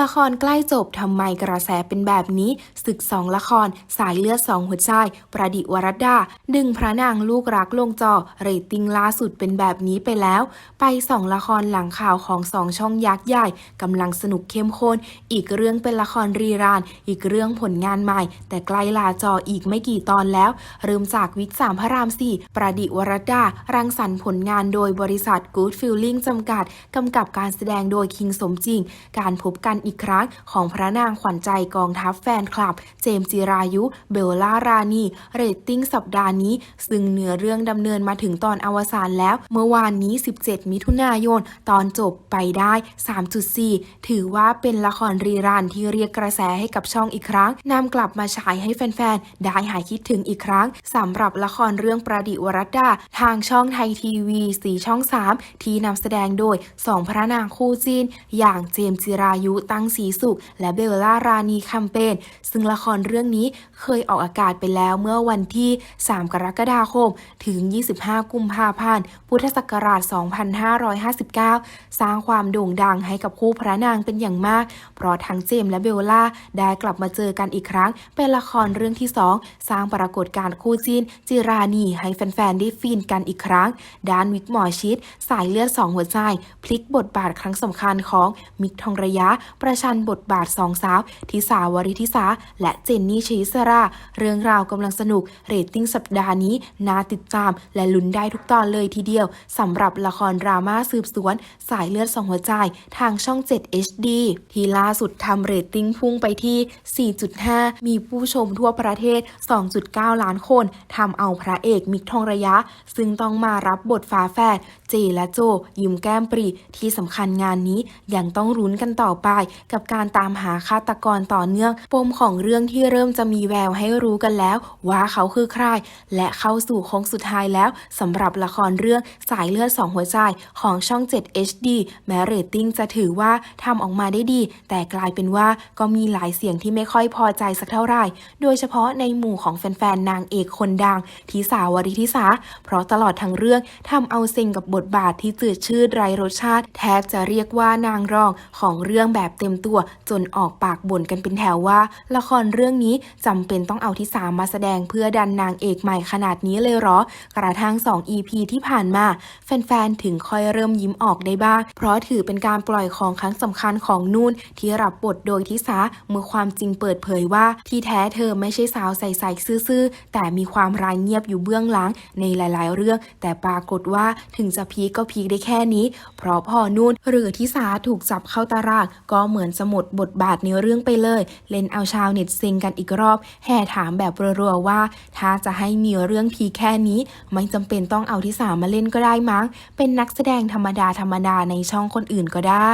ละครใกล้จบทำไมกระแสเป็นแบบนี้ ศึกสองละคร สายเลือดสองหัวใจ ประดิวรดา ดึงพระนางลูกรักลงจอ เรตติ้งล่าสุดเป็นแบบนี้ไปแล้ว ไปสองละครหลังข่าวของสองช่องยักษ์ใหญ่กำลังสนุกเข้มข้น อีกเรื่องเป็นละครรีราน อีกเรื่องผลงานใหม่ แต่ใกล้ลาจออีกไม่กี่ตอนแล้ว เริ่มจากวิกสามพระรามสี่ประดิวรดา รังสรรค์ผลงานโดยบริษัท Good Feeling จำกัดกำกับการแสดงโดยคิงสมจริง การพบกันอีกครั้งของพระนางขวัญใจกองทัพแฟนคลับ เจมส์จิรายุ เบลล่ารานี เรตติ้งสัปดาห์นี้ ซึ่งเนื้อเรื่องดำเนินมาถึงตอนอวสานแล้ว เมื่อวานนี้ 17 มิถุนายน ตอนจบไปได้ 3.4 ถือว่าเป็นละครรีรันที่เรียกกระแสให้กับช่องอีกครั้งนำกลับมาฉายให้แฟนๆ ได้หายคิดถึงอีกครั้งสำหรับละครเรื่องประดิวรัตดาทางช่องไทยทีวีสีช่อง 3 ที่นำแสดงโดยสองพระนางคู่จีนอย่างเจมส์จิรายุตั้งสีสุข และเบลล่ารานีคัมเปญซึ่งละครเรื่องนี้เคยออกอากาศไปแล้วเมื่อวันที่ 3 กรกฎาคม ถึง 25 กุมภาพันธ์ พุทธศักราช 2559 สร้างความโด่งดังให้กับคู่พระนางเป็นอย่างมาก เพราะทั้งเจมส์และเบลล่าได้กลับมาเจอกันอีกครั้ง เป็นละครเรื่องที่ 2 สร้างปรากฏการณ์คู่จีนจิรานีให้แฟนๆได้ฟินกันอีกครั้ง ด้านวิกหมอชิด สายเลือดสองหัวใจ พลิกบทบาทครั้งสำคัญของมิกทองระยะประชันบทบาทสองสาวทิสาวริทิสา และเจนนี่ชิสรา เรื่องราวกำลังสนุก เรตติ้งสัปดาห์นี้น่าติดตาม และลุ้นได้ทุกตอนเลยทีเดียวสำหรับละครดราม่าสืบสวน สายเลือดสองหัวใจ ทางช่อง 7 HD ที่ล่าสุดทำเรตติ้งพุ่งไปที่ 4.5 มีผู้ชมทั่วประเทศ 2.9 ล้านคนทำเอาพระเอกมิกทองระยะ ซึ่งต้องมารับบทฝาแฝดเจและโจ ยิ้มแก้มปรีที่สำคัญงานนี้ยังต้องรุ้นกันต่อไปกับการตามหาฆาตกรต่อเนื่อง ปมของเรื่องที่เริ่มจะมีแววให้รู้กันแล้ว ว่าเขาคือใคร และเข้าสู่โค้งสุดท้ายแล้วสำหรับละครเรื่องสายเลือดสองหัวใจของช่อง 7 HD แม้เรตติ้งจะถือว่าทำออกมาได้ดี แต่กลายเป็นว่าก็มีหลายเสียงที่ไม่ค่อยพอใจสักเท่าไหร่ โดยเฉพาะในหมู่ของแฟนๆนางเอกคนดังทิสาวริทิสา เพราะตลอดทั้งเรื่องทำเอาเซ็งกับบทบาทที่จืดชืดไรรสชาติ แทบจะเรียกว่านางรองของเรื่องแบบเต็มตัว จนออกปากบ่นกันเป็นแถวว่า ละครเรื่องนี้จำเป็นต้องเอาทิสามาแสดงเพื่อดันนางเอกใหม่ขนาดนี้เลยหรอ กระทั่ง 2 EP ที่ผ่านมา แฟนๆ ถึงค่อยเริ่มยิ้มออกได้บ้าง เพราะถือเป็นการปล่อยของครั้งสำคัญของนุ่นที่รับบทโดยทิสาเมื่อความจริงเปิดเผยว่า ที่แท้เธอไม่ใช่สาวใสๆซื่อๆ แต่มีความรายเงียบอยู่เบื้องหลังในหลาย ๆ เรื่อง แต่ปรากฏว่าถึงจะพีคก็พีคได้แค่นี้ เพราะพ่อนุ่นหรือทิสาถูกจับเข้าตารางก็เหมือนสมุดบทบาทในเรื่องไปเลย เล่นเอาชาวเน็ตซิงกันอีกรอบ แห่ถามแบบรัวๆว่า ถ้าจะให้มีเรื่องพีแค่นี้ ไม่จำเป็นต้องเอาที่สามาเล่นก็ได้มั้ง เป็นนักแสดงธรรมดาธรรมดาในช่องคนอื่นก็ได้